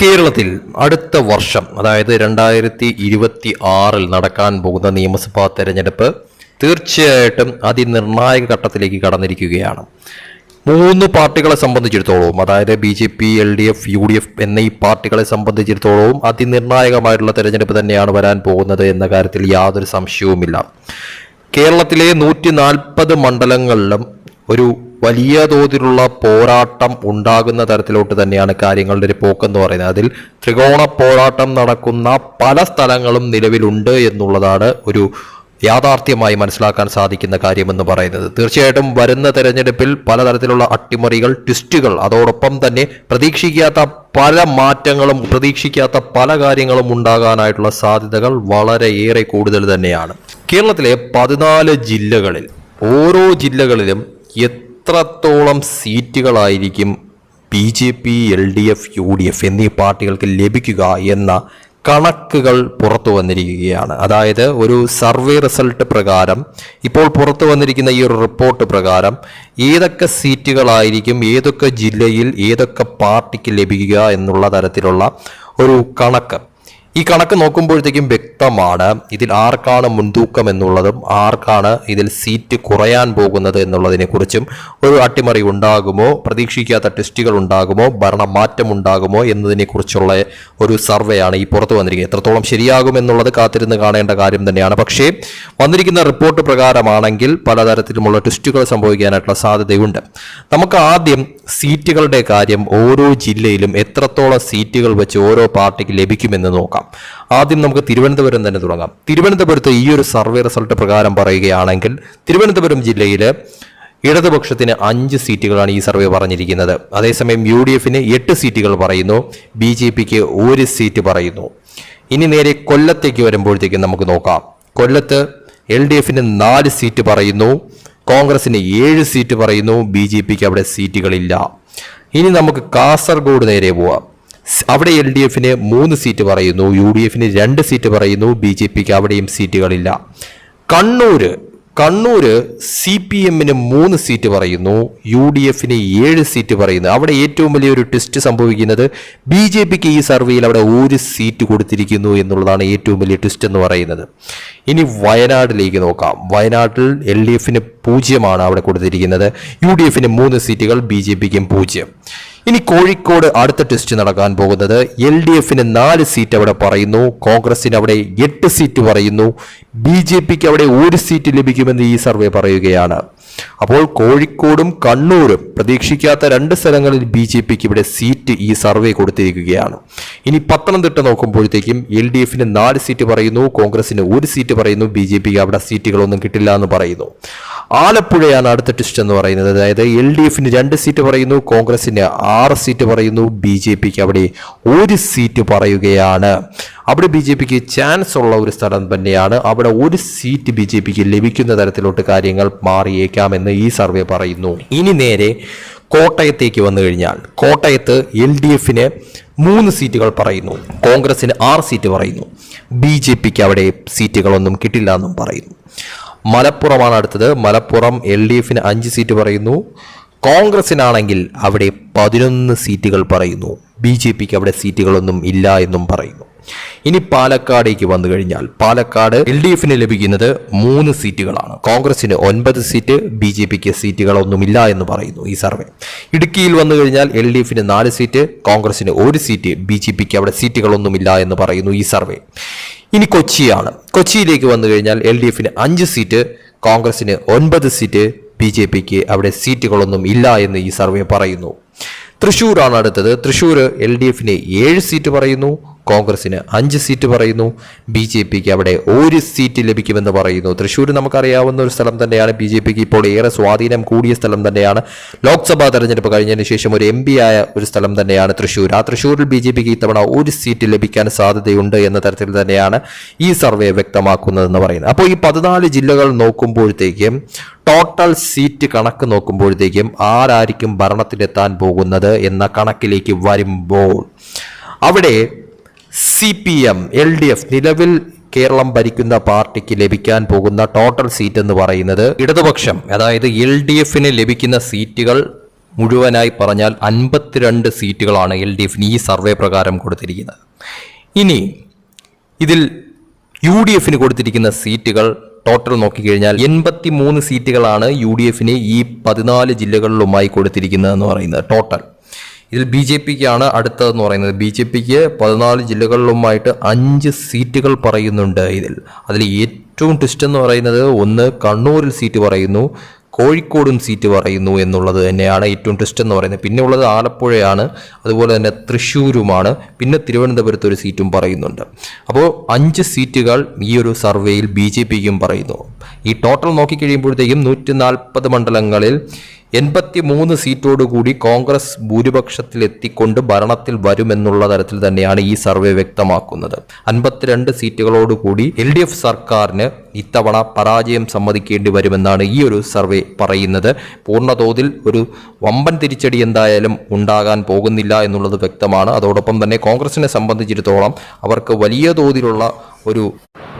കേരളത്തിൽ അടുത്ത വർഷം അതായത് രണ്ടായിരത്തി ഇരുപത്തി ആറിൽ നടക്കാൻ പോകുന്ന നിയമസഭാ തെരഞ്ഞെടുപ്പ് തീർച്ചയായിട്ടും അതിനിർണായക ഘട്ടത്തിലേക്ക് കടന്നിരിക്കുകയാണ്. മൂന്ന് പാർട്ടികളെ സംബന്ധിച്ചിടത്തോളവും അതായത് B J P L D F U D F എന്നീ പാർട്ടികളെ സംബന്ധിച്ചിടത്തോളവും അതിനിർണായകമായിട്ടുള്ള തെരഞ്ഞെടുപ്പ് തന്നെയാണ് വരാൻ പോകുന്നത് എന്ന കാര്യത്തിൽ യാതൊരു സംശയവുമില്ല. കേരളത്തിലെ നൂറ്റി നാൽപ്പത് മണ്ഡലങ്ങളിലും ഒരു വലിയ തോതിലുള്ള പോരാട്ടം ഉണ്ടാകുന്ന തരത്തിലോട്ട് തന്നെയാണ് കാര്യങ്ങളുടെ ഒരു പോക്കെന്ന് പറയുന്നത്. അതിൽ ത്രികോണ പോരാട്ടം നടക്കുന്ന പല സ്ഥലങ്ങളും നിലവിലുണ്ട് എന്നുള്ളതാണ് ഒരു യാഥാർത്ഥ്യമായി മനസ്സിലാക്കാൻ സാധിക്കുന്ന കാര്യമെന്ന് പറയുന്നത്. തീർച്ചയായിട്ടും വരുന്ന തെരഞ്ഞെടുപ്പിൽ പലതരത്തിലുള്ള അട്ടിമറികൾ ട്വിസ്റ്റുകൾ അതോടൊപ്പം തന്നെ പ്രതീക്ഷിക്കാത്ത പല മാറ്റങ്ങളും പ്രതീക്ഷിക്കാത്ത പല കാര്യങ്ങളും ഉണ്ടാകാനായിട്ടുള്ള സാധ്യതകൾ വളരെയേറെ കൂടുതൽ തന്നെയാണ്. കേരളത്തിലെ പതിനാല് ജില്ലകളിൽ ഓരോ ജില്ലകളിലും എത്രത്തോളം സീറ്റുകളായിരിക്കും B J P L D F U D F എന്നീ പാർട്ടികൾക്ക് ലഭിക്കുക എന്ന കണക്കുകൾ പുറത്തു വന്നിരിക്കുകയാണ്. അതായത് ഒരു സർവേ റിസൾട്ട് പ്രകാരം ഇപ്പോൾ പുറത്തു വന്നിരിക്കുന്ന ഈ ഒരു റിപ്പോർട്ട് പ്രകാരം ഏതൊക്കെ സീറ്റുകളായിരിക്കും ഏതൊക്കെ ജില്ലയിൽ ഏതൊക്കെ പാർട്ടിക്ക് ലഭിക്കുക എന്നുള്ള തരത്തിലുള്ള ഒരു കണക്ക്. ഈ കണക്ക് നോക്കുമ്പോഴത്തേക്കും വ്യക്തമാണ് ഇതിൽ ആർക്കാണ് മുൻതൂക്കം എന്നുള്ളതും ആർക്കാണ് ഇതിൽ സീറ്റ് കുറയാൻ പോകുന്നത് എന്നുള്ളതിനെ കുറിച്ചും ഒരു അട്ടിമറി ഉണ്ടാകുമോ പ്രതീക്ഷിക്കാത്ത ടെസ്റ്റുകൾ ഉണ്ടാകുമോ ഭരണമാറ്റം ഉണ്ടാകുമോ എന്നതിനെ കുറിച്ചുള്ള ഒരു സർവേയാണ് ഈ പുറത്തു വന്നിരിക്കുന്നത്. എത്രത്തോളം ശരിയാകും എന്നുള്ളത് കാത്തിരുന്ന് കാണേണ്ട കാര്യം തന്നെയാണ്. പക്ഷേ വന്നിരിക്കുന്ന റിപ്പോർട്ട് പ്രകാരമാണെങ്കിൽ പലതരത്തിലുമുള്ള ടെസ്റ്റുകൾ സംഭവിക്കാനായിട്ടുള്ള സാധ്യതയുണ്ട്. നമുക്ക് ആദ്യം സീറ്റുകളുടെ കാര്യം ഓരോ ജില്ലയിലും എത്രത്തോളം സീറ്റുകൾ വെച്ച് ഓരോ പാർട്ടിക്ക് ലഭിക്കുമെന്ന് നോക്കാം. ആദ്യം നമുക്ക് തിരുവനന്തപുരം തന്നെ തുടങ്ങാം. തിരുവനന്തപുരത്ത് ഈ ഒരു സർവേ റിസൾട്ട് പ്രകാരം പറയുകയാണെങ്കിൽ തിരുവനന്തപുരം ജില്ലയിൽ ഇടതുപക്ഷത്തിന് അഞ്ച് സീറ്റുകളാണ് ഈ സർവേ പറഞ്ഞിരിക്കുന്നത്. അതേസമയം യു ഡി എഫിന് എട്ട് സീറ്റുകൾ പറയുന്നു. ബി ജെ പിക്ക് ഒരു സീറ്റ് പറയുന്നു. ഇനി നേരെ കൊല്ലത്തേക്ക് വരുമ്പോഴത്തേക്കും നമുക്ക് നോക്കാം. കൊല്ലത്ത് എൽ ഡി എഫിന് നാല് സീറ്റ് പറയുന്നു. കോൺഗ്രസിന് ഏഴ് സീറ്റ് പറയുന്നു. ബി ജെ പിക്ക് അവിടെ സീറ്റുകളില്ല. ഇനി നമുക്ക് കാസർഗോഡ് നേരെ പോവാം. അവിടെ എൽ ഡി എഫിന് മൂന്ന് സീറ്റ് പറയുന്നു യു ഡി എഫിന് രണ്ട് സീറ്റ് പറയുന്നു ബി ജെ പിക്ക് അവിടെയും സീറ്റുകളില്ല. കണ്ണൂർ കണ്ണൂർ സി പി എമ്മിന് മൂന്ന് സീറ്റ് പറയുന്നു യു ഡി എഫിന് ഏഴ് സീറ്റ് പറയുന്നു. അവിടെ ഏറ്റവും വലിയൊരു ട്വിസ്റ്റ് സംഭവിക്കുന്നത് ബി ജെ പിക്ക് ഈ സർവേയിൽ അവിടെ ഒരു സീറ്റ് കൊടുത്തിരിക്കുന്നു എന്നുള്ളതാണ് ഏറ്റവും വലിയ ട്വിസ്റ്റ് എന്ന് പറയുന്നത്. ഇനി വയനാട്ടിലേക്ക് നോക്കാം. വയനാട്ടിൽ എൽ ഡി എഫിന് പൂജ്യമാണ് അവിടെ കൊടുത്തിരിക്കുന്നത്. യു ഡി എഫിന് മൂന്ന് സീറ്റുകൾ ബി ജെ പിക്കും പൂജ്യം. ഇനി കോഴിക്കോട് അടുത്ത ടെസ്റ്റ് നടക്കാൻ പോകുന്നത് എൽ ഡി എഫിന് നാല് സീറ്റ് അവിടെ പറയുന്നു. കോൺഗ്രസിന് അവിടെ എട്ട് സീറ്റ് പറയുന്നു. ബി ജെ പിക്ക് അവിടെ ഒരു സീറ്റ് ലഭിക്കുമെന്ന് ഈ സർവേ പറയുകയാണ്. അപ്പോൾ കോഴിക്കോടും കണ്ണൂരും പ്രതീക്ഷിക്കാത്ത രണ്ട് സ്ഥലങ്ങളിൽ ബി ജെ പിക്ക് ഇവിടെ സീറ്റ് ഈ സർവേ കൊടുത്തിരിക്കുകയാണ്. ഇനി പത്തനംതിട്ട നോക്കുമ്പോഴത്തേക്കും എൽ ഡി എഫിന് നാല് സീറ്റ് പറയുന്നു കോൺഗ്രസിന് ഒരു സീറ്റ് പറയുന്നു ബി ജെ പിക്ക് അവിടെ സീറ്റുകളൊന്നും കിട്ടില്ല എന്ന് പറയുന്നു. ആലപ്പുഴയാണ് അടുത്ത ടെസ്റ്റ് എന്ന് പറയുന്നത്. അതായത് എൽ ഡി എഫിന് രണ്ട് സീറ്റ് പറയുന്നു കോൺഗ്രസിന് ആറ് സീറ്റ് പറയുന്നു ബി ജെ പിക്ക് അവിടെ ഒരു സീറ്റ് പറയുകയാണ്. അവിടെ ബി ജെ പിക്ക് ചാൻസ് ഉള്ള ഒരു സ്ഥലം തന്നെയാണ്. അവിടെ ഒരു സീറ്റ് ബി ജെ പിക്ക് ലഭിക്കുന്ന തരത്തിലോട്ട് കാര്യങ്ങൾ മാറിയേക്കാമെന്ന് ഈ സർവേ പറയുന്നു. ഇനി നേരെ കോട്ടയത്തേക്ക് വന്നു കഴിഞ്ഞാൽ കോട്ടയത്ത് എൽ ഡി എഫിന് മൂന്ന് സീറ്റുകൾ പറയുന്നു. കോൺഗ്രസിന് ആറ് സീറ്റ് പറയുന്നു. ബി ജെ പിക്ക് അവിടെ സീറ്റുകളൊന്നും കിട്ടില്ല എന്നും പറയുന്നു. മലപ്പുറമാണ് അടുത്തത്. മലപ്പുറം എൽ ഡി എഫിന് അഞ്ച് സീറ്റ് പറയുന്നു. കോൺഗ്രസിനാണെങ്കിൽ അവിടെ പതിനൊന്ന് സീറ്റുകൾ പറയുന്നു. ബി ജെ പിക്ക് അവിടെ സീറ്റുകളൊന്നും ഇല്ല എന്നും പറയുന്നു. ഇനി പാലക്കാടേക്ക് വന്നു കഴിഞ്ഞാൽ പാലക്കാട് എൽ ഡി എഫിന് ലഭിക്കുന്നത് മൂന്ന് സീറ്റുകളാണ്. കോൺഗ്രസിന് ഒൻപത് സീറ്റ് ബി ജെ പിക്ക് സീറ്റുകളൊന്നുമില്ല എന്ന് പറയുന്നു ഈ സർവേ. ഇടുക്കിയിൽ വന്നു കഴിഞ്ഞാൽ എൽ ഡി എഫിന് നാല് സീറ്റ് കോൺഗ്രസിന് ഒരു സീറ്റ് ബി ജെ പിക്ക് അവിടെ സീറ്റുകളൊന്നുമില്ല എന്ന് പറയുന്നു ഈ സർവേ. ഇനി കൊച്ചിയാണ്. കൊച്ചിയിലേക്ക് വന്നു കഴിഞ്ഞാൽ എൽ ഡി എഫിന് അഞ്ച് സീറ്റ് കോൺഗ്രസിന് ഒൻപത് സീറ്റ് ബി ജെ പിക്ക് അവിടെ സീറ്റുകളൊന്നും ഇല്ല എന്ന് ഈ സർവേ പറയുന്നു. തൃശ്ശൂരാണ് അടുത്തത്. തൃശ്ശൂർ എൽ ഡി എഫിന് ഏഴ് സീറ്റ് പറയുന്നു. കോൺഗ്രസിന് അഞ്ച് സീറ്റ് പറയുന്നു. ബി ജെ പിക്ക് അവിടെ ഒരു സീറ്റ് ലഭിക്കുമെന്ന് പറയുന്നു. തൃശ്ശൂർ നമുക്കറിയാവുന്ന ഒരു സ്ഥലം തന്നെയാണ് ബി ജെ പിക്ക് ഇപ്പോൾ ഏറെ സ്വാധീനം കൂടിയ സ്ഥലം തന്നെയാണ്. ലോക്സഭാ തെരഞ്ഞെടുപ്പ് കഴിഞ്ഞതിന് ശേഷം ഒരു എം ആയ ഒരു സ്ഥലം തന്നെയാണ് തൃശ്ശൂർ. ആ തൃശ്ശൂരിൽ ബി ജെ പിക്ക് ഇത്തവണ ഒരു സീറ്റ് ലഭിക്കാൻ സാധ്യതയുണ്ട് എന്ന തരത്തിൽ തന്നെയാണ് ഈ സർവേ വ്യക്തമാക്കുന്നതെന്ന് പറയുന്നത്. അപ്പോൾ ഈ പതിനാല് ജില്ലകൾ നോക്കുമ്പോഴത്തേക്കും ടോട്ടൽ സീറ്റ് കണക്ക് നോക്കുമ്പോഴത്തേക്കും ആരായിരിക്കും ഭരണത്തിലെത്താൻ പോകുന്നത് എന്ന കണക്കിലേക്ക് വരുമ്പോൾ അവിടെ C P M L D F നിലവിൽ കേരളം ഭരിക്കുന്ന പാർട്ടിക്ക് ലഭിക്കാൻ പോകുന്ന ടോട്ടൽ സീറ്റ് എന്ന് പറയുന്നത് ഇടതുപക്ഷം. അതായത് എൽ ഡി എഫിന് ലഭിക്കുന്ന സീറ്റുകൾ മുഴുവനായി പറഞ്ഞാൽ അൻപത്തിരണ്ട് സീറ്റുകളാണ് എൽ ഡി എഫിന് ഈ സർവേ പ്രകാരം കൊടുത്തിരിക്കുന്നത്. ഇനി ഇതിൽ യു ഡി എഫിന് കൊടുത്തിരിക്കുന്ന സീറ്റുകൾ ടോട്ടൽ നോക്കിക്കഴിഞ്ഞാൽ എൺപത്തി മൂന്ന് സീറ്റുകളാണ് യു ഡി എഫിന് ഈ പതിനാല് ജില്ലകളിലുമായി കൊടുത്തിരിക്കുന്നതെന്ന് പറയുന്നത് ടോട്ടൽ ഇതിൽ ബി ജെ പിക്കാണ് അടുത്തതെന്ന് പറയുന്നത്. ബി ജെ പിക്ക് പതിനാല് ജില്ലകളിലുമായിട്ട് അഞ്ച് സീറ്റുകൾ പറയുന്നുണ്ട് ഇതിൽ. അതിൽ ഏറ്റവും ട്വിസ്റ്റ് എന്ന് പറയുന്നത് ഒന്ന് കണ്ണൂരിൽ സീറ്റ് പറയുന്നു കോഴിക്കോടും സീറ്റ് പറയുന്നു എന്നുള്ളത് തന്നെയാണ് ഏറ്റവും ട്വിസ്റ്റ് എന്ന് പറയുന്നത്. പിന്നെ ഉള്ളത് ആലപ്പുഴയാണ് അതുപോലെ തന്നെ തൃശ്ശൂരുമാണ് പിന്നെ തിരുവനന്തപുരത്ത് ഒരു സീറ്റും പറയുന്നുണ്ട്. അപ്പോൾ അഞ്ച് സീറ്റുകൾ ഈ ഒരു സർവേയിൽ ബി ജെ പിക്കും പറയുന്നു. ഈ ടോട്ടൽ നോക്കിക്കഴിയുമ്പോഴത്തേക്കും നൂറ്റി നാൽപ്പത് മണ്ഡലങ്ങളിൽ എൺപത്തി മൂന്ന് സീറ്റോടുകൂടി കോൺഗ്രസ് ഭൂരിപക്ഷത്തിലെത്തിക്കൊണ്ട് ഭരണത്തിൽ വരുമെന്നുള്ള തരത്തിൽ തന്നെയാണ് ഈ സർവേ വ്യക്തമാക്കുന്നത്. അൻപത്തിരണ്ട് സീറ്റുകളോടുകൂടി എൽ ഡി എഫ് സർക്കാരിന് ഇത്തവണ പരാജയം സമ്മതിക്കേണ്ടി വരുമെന്നാണ് ഈ ഒരു സർവേ പറയുന്നത്. പൂർണതോതിൽ ഒരു വമ്പൻ തിരിച്ചടി എന്തായാലും ഉണ്ടാകാൻ പോകുന്നില്ല എന്നുള്ളത് വ്യക്തമാണ്. അതോടൊപ്പം തന്നെ കോൺഗ്രസിനെ സംബന്ധിച്ചിടത്തോളം അവർക്ക് വലിയ തോതിലുള്ള ഒരു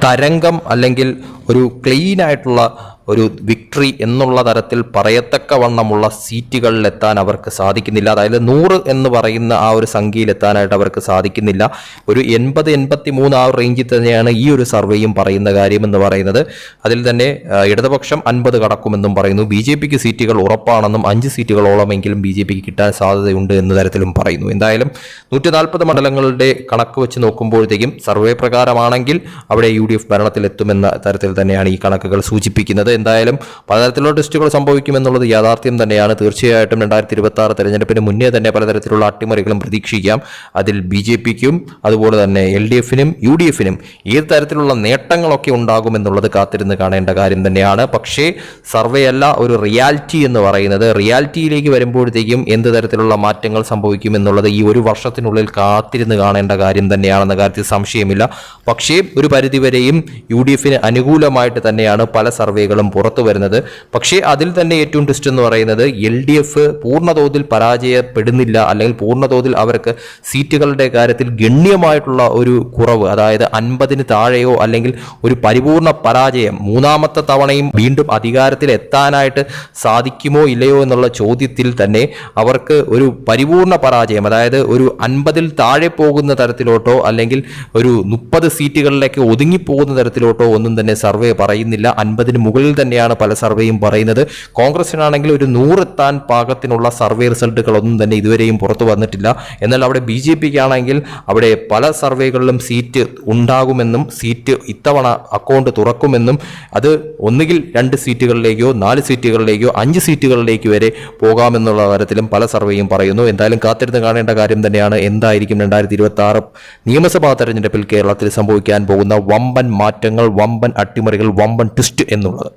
തരംഗം അല്ലെങ്കിൽ ഒരു ക്ലീൻ ആയിട്ടുള്ള ഒരു വിക്ടറി എന്നുള്ള തരത്തിൽ പറയത്തക്കവണ്ണമുള്ള സീറ്റുകളിലെത്താൻ അവർക്ക് സാധിക്കുന്നില്ല. അതായത് നൂറ് എന്ന് പറയുന്ന ആ ഒരു സംഖ്യയിലെത്താനായിട്ട് അവർക്ക് സാധിക്കുന്നില്ല. ഒരു എൺപത് എൺപത്തി മൂന്ന് ആ റേഞ്ചിൽ തന്നെയാണ് ഈ ഒരു സർവേയും പറയുന്ന കാര്യമെന്ന് പറയുന്നത്. അതിൽ തന്നെ ഇടതുപക്ഷം അൻപത് കടക്കുമെന്നും പറയുന്നു. ബി ജെ പിക്ക് സീറ്റുകൾ ഉറപ്പാണെന്നും അഞ്ച് സീറ്റുകളോളമെങ്കിലും ബി ജെ പിക്ക് കിട്ടാൻ സാധ്യതയുണ്ട് എന്ന തരത്തിലും പറയുന്നു. എന്തായാലും നൂറ്റി നാൽപ്പത് മണ്ഡലങ്ങളുടെ കണക്ക് വെച്ച് നോക്കുമ്പോഴത്തേക്കും സർവേ പ്രകാരമാണെങ്കിൽ അവിടെ യു ഡി എഫ് ഭരണത്തിലെത്തുമെന്ന തരത്തിൽ തന്നെയാണ് ഈ കണക്കുകൾ സൂചിപ്പിക്കുന്നത്. എന്തായാലും പലതരത്തിലുള്ള ടെസ്റ്റുകൾ സംഭവിക്കുമെന്നുള്ളത് യാഥാർത്ഥ്യം തന്നെയാണ്. തീർച്ചയായിട്ടും രണ്ടായിരത്തി ഇരുപത്തി ആറ് തെരഞ്ഞെടുപ്പിന് മുന്നേ തന്നെ പലതരത്തിലുള്ള അട്ടിമറികളും പ്രതീക്ഷിക്കാം. അതിൽ ബി ജെ പിക്കും അതുപോലെ തന്നെ എൽ ഡി എഫിനും യു ഡി എഫിനും ഏത് തരത്തിലുള്ള നേട്ടങ്ങളൊക്കെ ഉണ്ടാകുമെന്നുള്ളത് കാത്തിരുന്ന് കാണേണ്ട കാര്യം തന്നെയാണ്. പക്ഷേ സർവേ അല്ല ഒരു റിയാലിറ്റി എന്ന് പറയുന്നത്. റിയാലിറ്റിയിലേക്ക് വരുമ്പോഴത്തേക്കും എന്ത് തരത്തിലുള്ള മാറ്റങ്ങൾ സംഭവിക്കും എന്നുള്ളത് ഈ ഒരു വർഷത്തിനുള്ളിൽ കാത്തിരുന്ന് കാണേണ്ട കാര്യം തന്നെയാണെന്ന കാര്യത്തിൽ സംശയമില്ല. പക്ഷേ ഒരു പരിധിവരെയും യു ഡി എഫിന് അനുകൂലമായിട്ട് തന്നെയാണ് പല സർവേകളും പുറത്തു വരുന്നത്. പക്ഷേ അതിൽ തന്നെ ഏറ്റവും ട്വിസ്റ്റ് എന്ന് പറയുന്നത് എൽ ഡി എഫ് പൂർണതോതിൽ പരാജയപ്പെടുന്നില്ല. അല്ലെങ്കിൽ പൂർണതോതിൽ അവർക്ക് സീറ്റുകളുടെ കാര്യത്തിൽ ഗണ്യമായിട്ടുള്ള ഒരു കുറവ്. അതായത് അൻപതിന് താഴെയോ അല്ലെങ്കിൽ ഒരു പരിപൂർണ പരാജയം മൂന്നാമത്തെ തവണയും വീണ്ടും അധികാരത്തിൽ എത്താനായിട്ട് സാധിക്കുമോ ഇല്ലയോ എന്നുള്ള ചോദ്യത്തിൽ തന്നെ അവർക്ക് ഒരു പരിപൂർണ പരാജയം അതായത് ഒരു അൻപതിൽ താഴെ പോകുന്ന തരത്തിലോട്ടോ അല്ലെങ്കിൽ ഒരു മുപ്പത് സീറ്റുകളിലേക്ക് ഒതുങ്ങിപ്പോകുന്ന തരത്തിലോട്ടോ ഒന്നും തന്നെ സർവേ പറയുന്നില്ല. അൻപതിന് മുകളിൽ തന്നെയാണ് പല സർവേയും പറയുന്നത്. കോൺഗ്രസിനാണെങ്കിൽ ഒരു നൂറെത്താൻ പാകത്തിനുള്ള സർവേ റിസൾട്ടുകളൊന്നും തന്നെ ഇതുവരെയും പുറത്തു വന്നിട്ടില്ല. എന്നാൽ അവിടെ ബി ജെ പിക്ക് ആണെങ്കിൽ അവിടെ പല സർവേകളിലും സീറ്റ് ഉണ്ടാകുമെന്നും സീറ്റ് ഇത്തവണ അക്കൗണ്ട് തുറക്കുമെന്നും അത് ഒന്നുകിൽ രണ്ട് സീറ്റുകളിലേക്കോ നാല് സീറ്റുകളിലേക്കോ അഞ്ച് സീറ്റുകളിലേക്ക് വരെ പോകാമെന്നുള്ള തരത്തിലും പല സർവേയും പറയുന്നു. എന്തായാലും കാത്തിരുന്ന് കാണേണ്ട കാര്യം തന്നെയാണ് എന്തായിരിക്കും രണ്ടായിരത്തി ഇരുപത്തി ആറ് നിയമസഭാ തെരഞ്ഞെടുപ്പിൽ കേരളത്തിൽ സംഭവിക്കാൻ പോകുന്ന വമ്പൻ മാറ്റങ്ങൾ വമ്പൻ അട്ടിമറികൾ വമ്പൻ ട്വിസ്റ്റ് എന്നുള്ളത്.